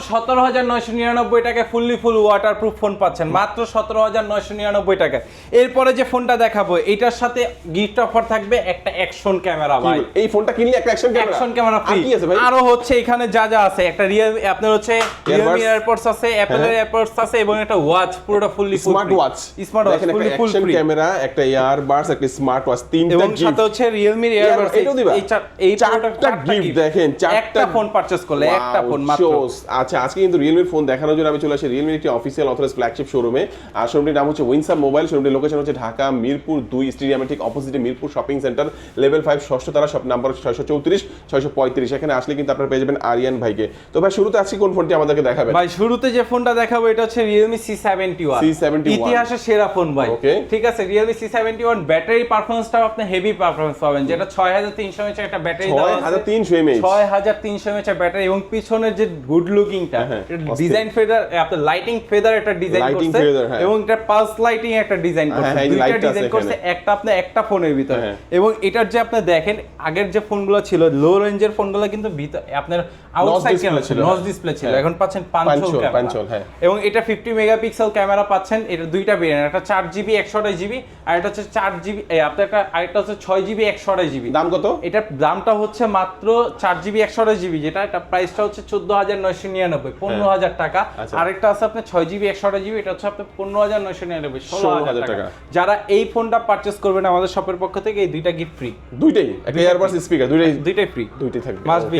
সতেরো হাজার নয়শো নিরানব্বই টাকায় fully full water proof phone পাচ্ছেন। মাত্র সতেরো হাজার নয়শো নিরানব্বই টাকায়। এরপরে যে ফোনটা দেখাবো এটার সাথে গিফট অফার থাকবে একটা অ্যাকশন ক্যামেরা ভাই। এই ফোনটা কিনলে একটা action camera action camera free আছে ভাই? আরও হচ্ছে এখানে যা যা আছে একটা রিয়েল আপনার হচ্ছে রিয়েলমি এয়ারপোর্টস আছে অ্যাপেলের এয়ারপোর্টস আছে এবং একটা ওয়াচ পুরোটা fully smart watch smart watch fully full free camera একটা ইয়ারবাডস একটা স্মার্ট ওয়াচ তিনটা এবং। সাথে হচ্ছে Earbud, এয়ারবাডস এই চার- চারটা gift দেখেন, চারটা- একটা ফোন পারচেজ করলে একটা ফোন মাত্র। shows। আচ্ছা আজকে কিন্তু রিয়েলমির ফোন দেখানোর জন্য আমি চলে আসি রিয়েলমির একটি অফিসিয়াল অথরাইজ ফ্ল্যাগশিপ শোরুমে আর শোরুমটির নাম হচ্ছে উইনসাম মোবাইল শোরুমটির লোকেশন হচ্ছে ঢাকা মিরপুর দুই স্টেডিয়ামের ঠিক অপোজিটে Mirpur shopping centre level five ষষ্ঠ তারা শপ নাম্বার ছয়শো চৌত্রিশ ছয়শো পঁয়ত্রিশ। এখানে আসলে কিন্তু আপনারা পেয়ে যাবেন আরিয়ান ভাইকে। তো ভাই শুরুতে আজকে কোন ফোনটি আমাদেরকে দেখাবেন? ভাই শুরুতে যে ফোনটা দেখাবো এটা হচ্ছে Realme C seventy one C71 ইতিহাসের সেরা ফোন ভাই। Okay. ঠিক আছে Realme C seventy one battery পারফরমেন্সটাও আপনি হেভি পারফরমেন্স পাবেন যেটা ছয় হাজার তিনশো এমএচ একটা ব্যাটারি ছয় হাজার তিনশো এমএইচ ছয় হাজার তিনশো এমএচ ব্যাটারি এবং পিছনের যে গুড লুকিংটা হ্যাঁ, অস্থির। ডিজাইন ফেদার আপনার লাইটিং ফেদার একটা ডিজাইন করছে হ্যাঁ। এবং এটা পালস লাইটিং একটা ডিজাইন করছে হ্যাঁ, দুইটা ডিজাইন করছে একটা আপনি একটা ফোনের ভিতরে হ্যাঁ। এবং এটার যে আপনি দেখেন আগের যে ফোনগুলো ছিল লো রেঞ্জের ফোনগুলো কিন্তু আপনার আউটসাইড ক্যামেরা ছিল, হ্যাঁ। ডিসপ্লে ছিল হ্যাঁ। এখন পাচ্ছেন ক্যামেরা হ্যাঁ। এবং এটা ফিফটি মেগাপিক্সেল ক্যামেরা পাচ্ছেন এটা দুইটা ভেরিয়েন্ট একটা চার জিবি একশো আঠাশ জিবি আর এটা হচ্ছে চার জিবি আপনার একটা আরেকটা হচ্ছে ছয় জিবি একশো আঠাশ জিবি দাম কত এটার দামটা হচ্ছে মাত্র চার জিবি একশো আঠাশ জিবি যেটা এটা প্রাইসটা হচ্ছে চোদ্দ হাজার নয়শো নিরানব্বই পনেরো হাজার টাকা। আচ্ছা। আরেকটা আছে আপনার ছয় জিবি একশো আঠাশ জিবি এটা হচ্ছে আপনার পনেরো হাজার নয়শো নিরানব্বই ষোলো হাজার টাকা। যারা এই ফোনটা পারচেস করবেন আমাদের শপের পক্ষ থেকে এই দুইটা গিফট ফ্রি দুইটাই একটা ইয়ারবাডস স্পিকার দুইটাই দুইটাই ফ্রি দুইটাই থাকবে মাস্ট be.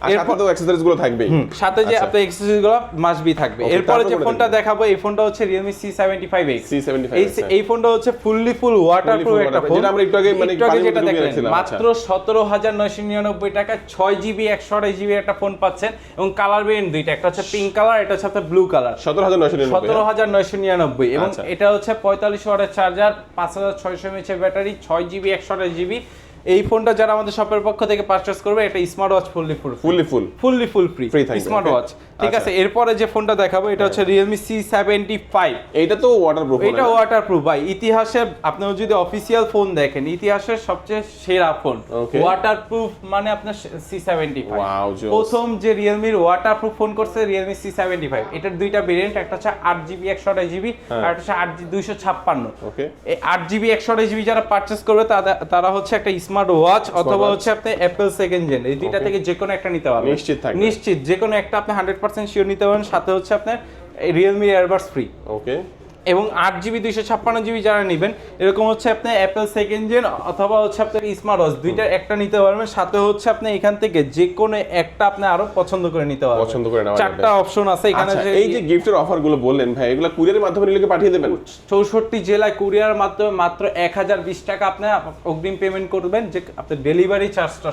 সাথে তো অ্যাক্সেসরিজগুলো থাকবেই। সাথে যে আচ্ছা। আপনার এক্সেসরিজগুলো মাস্ট বি থাকবে। এরপরে যে ফোনটা দেখাবো এই ফোনটা হচ্ছে Realme C75X C75X, এই হ্যাঁ। ফোনটা হচ্ছে ফুললি ফুল ওয়াটারপ্রুফ একটা ফোন যেটা আমরা একটু আগে মানে যেটা দেখলেন মাত্র সতেরো হাজার নয়শো নিরানব্বই টাকা ছয় জিবি একশো আড়াই জিবি একটা ফোন পাচ্ছেন এবং কালার ভেরিয়েন্ট দুইটা একটা হচ্ছে পিঙ্ক কালার এটা হচ্ছে আপনার ব্লু কালার সতেরো হাজার নয়শো নিরানব্বই সতেরো হাজার নয়শো নিরানব্বই এবং আচ্ছা। এটা হচ্ছে পঁয়তাল্লিশ ওয়াটের চার্জার পাঁচ হাজার ছয়শো এমএচের ব্যাটারি ছয় জিবি একশো আঠাশ জিবি এই ফোনটা যারা আমাদের শপের পক্ষ থেকে পারচেস করবে এটা smart watch fully full fully full fully full free smart watch ঠিক আচ্ছা। আছে এরপরে যে ফোনটা দেখাবো এটা হচ্ছে রিয়েলমি সি সেভেন্টি ফাইভ এইটা তো ওয়াটার প্রুফ এটা ওয়াটার প্রুফ ভাই ইতিহাসে আপনি যদি অফিসিয়াল ফোন দেখেন ইতিহাসের সবচেয়ে সেরা ফোন Okay. ওয়াটার প্রুফ মানে আপনার C seventy five Wow, Joss. প্রথম যে রিয়েলমির ওয়াটার প্রুফ ফোন করছে রিয়েলমি সি সেভেন্টি ফাইভ এটার দুইটা ভেরিয়েন্ট একটা হচ্ছে আট জিবি একশো আঠাশ জিবি হ্যাঁ। আর একটা হচ্ছে আট দুইশো ছাপ্পান্ন। ওকে এই আট জিবি একশো আঠাশ জিবি যারা পারচেস করবে তারা তারা হচ্ছে একটা স্মার্ট ওয়াচ অথবা হচ্ছে আপনি অ্যাপেল সেকেন্ড জেন এই দুইটা থেকে যে কোনো একটা নিতে পারবেন। নিশ্চিত। নিশ্চিত যে কোনো একটা আপনি হান্ড্রেড পার্সেন্ট শিওর নিতে পারেন সাথে হচ্ছে আপনার রিয়েলমি এয়ারবাডস ফ্রি ওকে এবং আট জিবি দুইশো ছাপ্পান্ন জিবি যারা নেবেন এরকম হচ্ছে আপনি অ্যাপেল সেকেন্ড জেন অথবা হচ্ছে আপনার স্মার্ট ওয়াচ দুইটা একটা নিতে পারবেন সাথে হচ্ছে আপনি এখান থেকে যে কোনো একটা আপনি আরও পছন্দ করে নিতে পারবেন। পছন্দ করে নেওয়া চারটা অপশন আছে এখানে আচ্ছা এই যে গিফটের অফারগুলো বললেন ভাই এগুলো কুরিয়ারের মাধ্যমে নিলে পাঠিয়ে দেবেন? চৌষট্টি জেলায় কুরিয়ার মাধ্যমে মাত্র এক হাজার বিশ টাকা আপনি অগ্রিম পেমেন্ট করবেন যে আপনার ডেলিভারি চার্জটা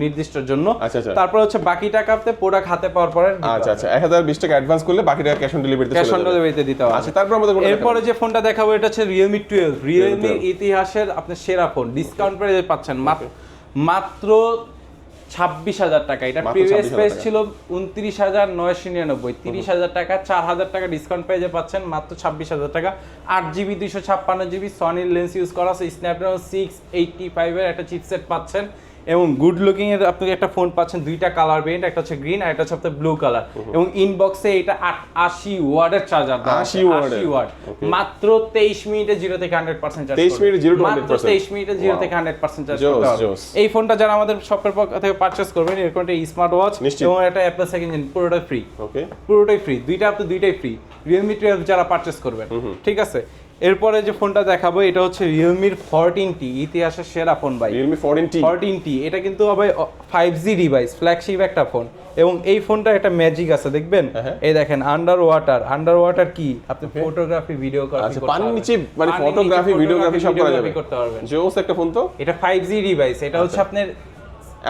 নির্দিষ্টর জন্য। আচ্ছা, আচ্ছা। তারপর হচ্ছে বাকি টাকা আপনি প্রোডাক্ট হাতে পাওয়ার পরে আচ্ছা আচ্ছা এক হাজার বিশ টাকা অ্যাডভান্স করলে বাকি টাকা ক্যাশ অন ডেলিভারিতে ক্যাশ অন ডেলিভারিতে দিতে হবে। আচ্ছা তারপর আমাদের এরপরে যে ফোনটা দেখাবো এটা হচ্ছে রিয়েলমি টুয়েলভ ইতিহাসের আপনার সেরা ফোন। ডিসকাউন্ট প্রাইসে পাচ্ছেন। মাত্র ছাব্বিশ হাজার টাকা। এটা প্রিভিয়াস প্রাইস ছিল উনত্রিশ হাজার নয়শো নিরানব্বই। তিরিশ হাজার টাকা চার হাজার টাকা ডিসকাউন্ট প্রাইসে পাচ্ছেন। মাত্র ছাব্বিশ হাজার টাকা। আট জিবি দুইশো ছাপ্পান্ন জিবি সনির লেন্স ইউজ করা আছে। স্ন্যাপড্রাগন সিক্স এইটটি ফাইভের একটা চিপসেট পাচ্ছেন। এবং গুড লুকিং এর আপনি একটা ফোন পাচ্ছেন দুইটা কালার ভেরিয়েন্ট একটা হচ্ছে গ্রিন আর একটা হচ্ছে আপনার ব্লু কালার এবং ইনবক্সে এটা আশি ওয়ার্ডের চার্জার 80 watt ওয়ার্ড মাত্র তেইশ মিনিটে জিরো থেকে হান্ড্রেড পার্সেন্ট 23 মিনিটে 0 to মাত্র 100% তেইশ মিনিটে জিরো থেকে হান্ড্রেড পার্সেন্ট চার্জ। এই ফোনটা যারা আমাদের শপের পক্ষ থেকে পারচেস করবেন এরকম একটা স্মার্ট ওয়াচ এবং একটা অ্যাপেল সেকেন্ড জেন পুরোটাই ফ্রি ওকে পুরোটাই ফ্রি দুইটা আপনি দুইটাই ফ্রি রিয়েলমি টুয়েলভ যারা পারচেস করবেন। ঠিক আছে? এরপরে যে ফোনটা দেখাবো এটা হচ্ছে রিয়েলমির ফোরটিন টি ইতিহাসের সেরা ফোন ভাই। Realme fourteen T fourteen T এটা কিন্তু হবে ফাইভ জি ডিভাইস ফ্ল্যাগশিপ একটা ফোন। এবং এই ফোনটা একটা ম্যাজিক আছে দেখবেন? হ্যাঁ। এই দেখেন আন্ডার ওয়াটার আন্ডার ওয়াটার কি আপনি ফটোগ্রাফি ভিডিওগ্রাফি আচ্ছা পানির নিচে মানে ফটোগ্রাফি ভিডিওগ্রাফি সব করা যাবে। করতে পারবেন। জোস একটা ফোন তো? এটা ফাইভ জি ডিভাইস এটা হচ্ছে আপনার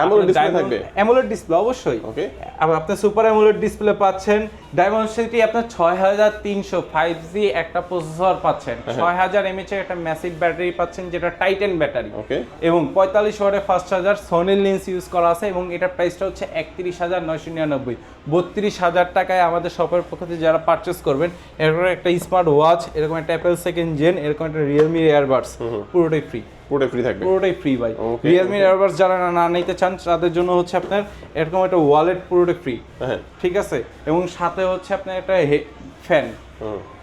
AMOLED display থাকবে? অ্যামোলেড ডিসপ্লে অবশ্যই. আবার আপনি সুপার অ্যামোলেড ডিসপ্লে পাচ্ছেন। ডায়মন্ডসিটি আপনার ছয় হাজার তিনশো ফাইভ জি একটা প্রসেসর পাচ্ছেন। হ্যাঁ। ছয় হাজার এমএচ এর একটা ম্যাসিভ ব্যাটারি পাচ্ছেন যেটা টাইটেন ব্যাটারি ওকে এবং পঁয়তাল্লিশ ওয়াটের ফাস্ট চার্জার সোনির লেন্স ইউজ করা আছে এবং এটার প্রাইসটা হচ্ছে একত্রিশ হাজার নয়শো নিরানব্বই। বত্রিশ হাজার টাকায় আমাদের শপের পক্ষ থেকে যারা পারচেস করবেন এরকম একটা স্মার্ট ওয়াচ এরকম একটা অ্যাপেল সেকেন্ড জেন এরকম একটা রিয়েলমি এয়ারবাডস পুরোটাই ফ্রি পুরোটাই ফ্রি থাকবে? পুরোটাই ফ্রি ভাই। রিয়েলমি এয়ারবাস যারা না- নিতে চান তাদের জন্য হচ্ছে আপনার এরকম একটা ওয়ালেট পুরোটাই ফ্রি হ্যাঁ। ঠিক আছে? এবং সাথে হচ্ছে আপনার একটা ফ্যান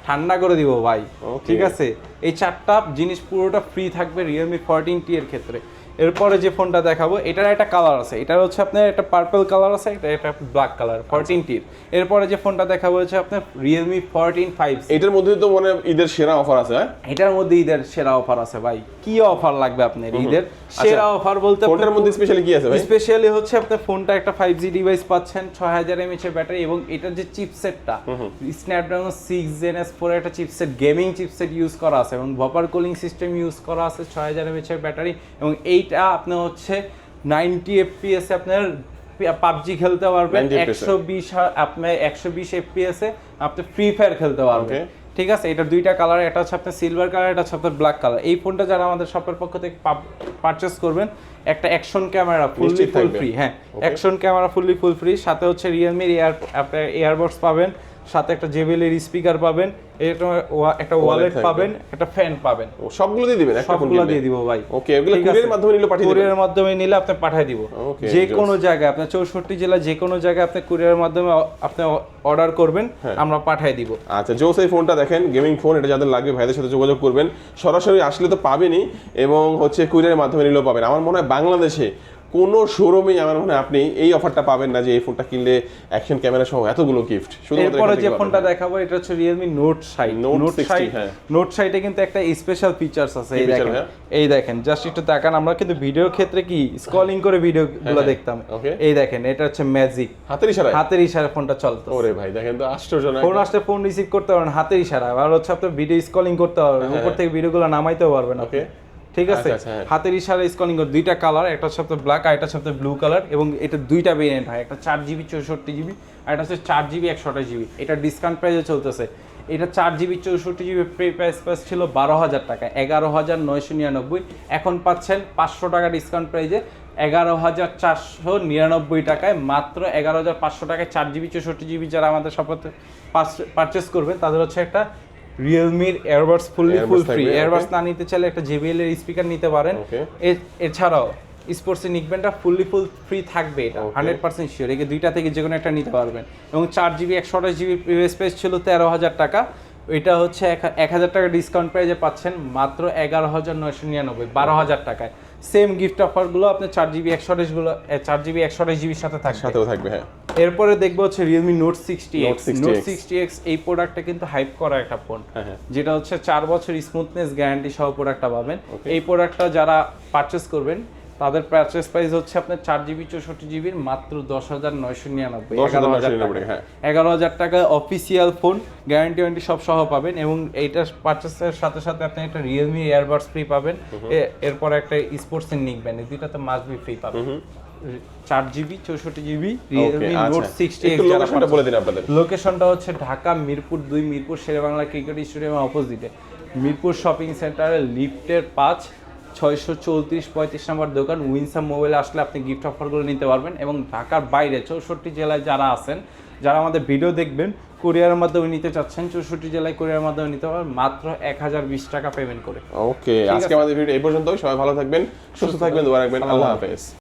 ঠান্ডা করে দিব ভাই. ঠিক আছে? এই চারটা জিনিস পুরোটা ফ্রি থাকবে রিয়েলমি ফোরটিন টি এর ক্ষেত্রে। এরপরে যে ফোনটা দেখাবো এটার একটা কালার আছে। এটা হচ্ছে আপনার একটা পার্পল কালার আছে এটা একটা ব্ল্যাক কালার ফোরটিন টির এরপরে যে ফোনটা দেখাবো হচ্ছে আপনার রিয়েলমি ফোরটিন ফাইভ এটার মধ্যে তো মনে ঈদের সেরা অফার আছে হ্যাঁ? এটার মধ্যে ঈদের সেরা অফার আছে ভাই। কি অফার লাগবে আপনার ঈদের? সেরা অফার বলতে ফোনটার মধ্যে স্পেশালি কি আছে ভাই? স্পেশালি হচ্ছে আপনার ফোনটা একটা ফাইভ জি ডিভাইস পাচ্ছেন ছয় হাজার এমএচ এর ব্যাটারি এবং এটার যে চিপসেটটা Snapdragon six gen S four একটা চিপসেট গেমিং চিপসেট ইউজ করা আছে। এবং ভপার কুলিং সিস্টেম ইউজ করা আছে ছয় হাজার এমএচ এর ব্যাটারি এবং এইটা আপনার হচ্ছে নাইনটি এফপিএস আপনার পাবজি খেলতে পারবেন 90 FPS একশো বিশ আপনার একশো বিশ এফপিএস এ আপনি ফ্রি ফায়ার খেলতে পারবেন. ঠিক আছে এটা দুইটা কালার এটা হচ্ছে আপনার সিলভার কালার এটা হচ্ছে আপনার ব্ল্যাক কালার এই ফোনটা যারা আমাদের শপের পক্ষ থেকে পারচেস করবেন একটা action camera fully full. Free হ্যাঁ. Action camera fully full free সাথে হচ্ছে রিয়েলমির এয়ার আপনার এয়ারবডস পাবেন সাথে একটা জেবিএলের স্পিকার পাবেন একটা ওয়ালেট পাবেন একটা ফ্যান পাবেন। সবগুলো দিয়ে দিবেন সবগুলো দিয়ে দিব ভাই। ওকে এগুলো ঠিক কুরিয়ার মাধ্যমে নিলে পাঠিয়ে দিবেন। কুরিয়ারের মাধ্যমে নিলে আপনি পাঠিয়ে দিব। যে কোনো জায়গায় আপনার চৌষট্টি জেলা যে কোনো জায়গায় আপনি কুরিয়ারের মাধ্যমে আপনি অর্ডার করবেন হ্যাঁ। আমরা পাঠিয়ে দিব। আচ্ছা জোস এই ফোনটা দেখেন গেমিং ফোন এটা যাদের লাগবে ভাইদের সাথে যোগাযোগ করবেন। সরাসরি আসলে তো পাবেনই এবং হচ্ছে কুরিয়ারের মাধ্যমে নিলেও পাবেন। আমার মনে হয় বাংলাদেশে কোনো শোরুমেই আমার মনে হয় আপনি এই অফারটা পাবেন না যে এই ফোনটা কিনলে অ্যাকশন ক্যামেরা সহ এতগুলো গিফট এরপরে যে ফোনটা দেখাবো এটা হচ্ছে সাইট Note নোট 60, সাইট হ্যাঁ। নোট সাইটে কিন্তু একটা স্পেশাল ফিচার্স আছে এই দেখেন। এই দেখেন জাস্ট একটু তাকান আমরা কিন্তু ভিডিওর ক্ষেত্রে কি স্ক্রলিং করে ভিডিও গুলো হ্যাঁ, দেখতাম. এই দেখেন এটা হচ্ছে ম্যাজিক হাতের ইশারায়? হাতের ইশারায় ফোনটা চলতো ওরে ভাই দেখেন তো আশ্চর্য না ফোন আসলে ফোন রিসিভ করতে পারবেন হাতের ইশারায়। আর হচ্ছে আপনার ভিডিও স্ক্রলিং করতে পারবেন উপর থেকে ভিডিওগুলো নামাইতেও পারবেন আপনি Okay. ঠিক আছে? আচ্ছা, আচ্ছা, হ্যাঁ। হাতের ইশারায় স্ক্রলিং করে দুইটা কালার একটা হচ্ছে ব্ল্যাক আর একটা হচ্ছে ব্লু কালার এবং এটা দুইটা ভেরিয়েন্ট হয়। একটা চার জিবি চৌষট্টি জিবি আর একটা হচ্ছে চার জিবি একশো আঠাশ জিবি এটা ডিসকাউন্ট প্রাইসে চলতেছে। এটা চার জিবি চৌষট্টি জিবি প্রি প্রাইস প্রাইস ছিল বারো হাজার টাকা এগারো হাজার নয়শো নিরানব্বই। এখন পাচ্ছেন পাঁচশো টাকা ডিসকাউন্ট প্রাইজে এগারো হাজার চারশো নিরানব্বই টাকায়। মাত্র এগারো হাজার পাঁচশো টাকায় চার জিবি চৌষট্টি জিবি যারা আমাদের শপথে পারচেস করবেন তাদের হচ্ছে একটা রিয়েলমির airbuds fully full free airbuds না নিতে চাইলে একটা জেবিএল এর স্পিকার নিতে পারেন। এছাড়াও স্পোর্টসের নিকবেনটা ফুললি ফুল ফ্রি থাকবে এটা হান্ড্রেড পার্সেন্ট শিওর একে দুইটা থেকে যে কোনো একটা নিতে পারবেন। এবং চার জিবি একশো আঠাশ জিবি স্পেস ছিল তেরো হাজার টাকা। এটা হচ্ছে এক- হাজার টাকা ডিসকাউন্ট প্রাইজে পাচ্ছেন মাত্র এগারো হাজার নয়শো নিরানব্বই বারো হাজার টাকায়। সেম গিফট অফারগুলো আপনি চার জিবি একশো আঠাশগুলো চার জিবি একশো আঠাশ জিবির সাথে থাকবে। সাথেও থাকবে হ্যাঁ। এরপরে দেখব হচ্ছে Realme note sixty Note X 60X note sixty X এই প্রোডাক্টটা কিন্তু হাইপ করা একটা ফোন হ্যাঁ, হ্যাঁ। যেটা হচ্ছে চার বছর স্মুথনেস গ্যারান্টি সহ প্রোডাক্টটা পাবেন. এই প্রোডাক্টটা যারা পারচেস করবেন তাদের পারচেস প্রাইস হচ্ছে আপনার চার জিবি চৌষট্টি জিবির মাত্র দশ হাজার নয়শো নিরানব্বই 10,999 হ্যাঁ। এগারো হাজার টাকা অফিসিয়াল ফোন গ্যারান্টি ওয়ারেন্টি সব সহ পাবেন এবং এইটা পারচেসের সাথে সাথে আপনি একটা রিয়েলমি এয়ারবাডস ফ্রি পাবেন। এরপর একটা স্পোর্টসের নিকবেন এই দুইটাতে মাস্ট বি ফ্রি পাবেন। চার জিবি চৌষট্টি জিবি রিয়েলমি নোট সিক্সটি লোকেশনটা বলে দিন আপনাদের। লোকেশনটা হচ্ছে ঢাকা মিরপুর দুই মিরপুর শেরেবাংলা ক্রিকেট স্টেডিয়ামের অপোজিটে মিরপুর শপিং সেন্টারে লিফটের পাঁচ ছয়শো চৌত্রিশ পঁয়ত্রিশ নম্বর দোকান। উইনসাম মোবাইলে আসলে আপনি গিফট অফারগুলো নিতে পারবেন এবং ঢাকার বাইরে চৌষট্টি জেলায় যারা আছেন যারা আমাদের ভিডিও দেখবেন কুরিয়ারের মাধ্যমে নিতে চাচ্ছেন চৌষট্টি জেলায় কুরিয়ারের মাধ্যমে নিতে পারবেন মাত্র এক হাজার বিশ টাকা পেমেন্ট করে। ওকে আজকে আমাদের ভিডিও এই পর্যন্ত সবাই ভালো থাকবেন সুস্থ থাকবেন দোয়া রাখবেন। আল্লাহ হাফেজ।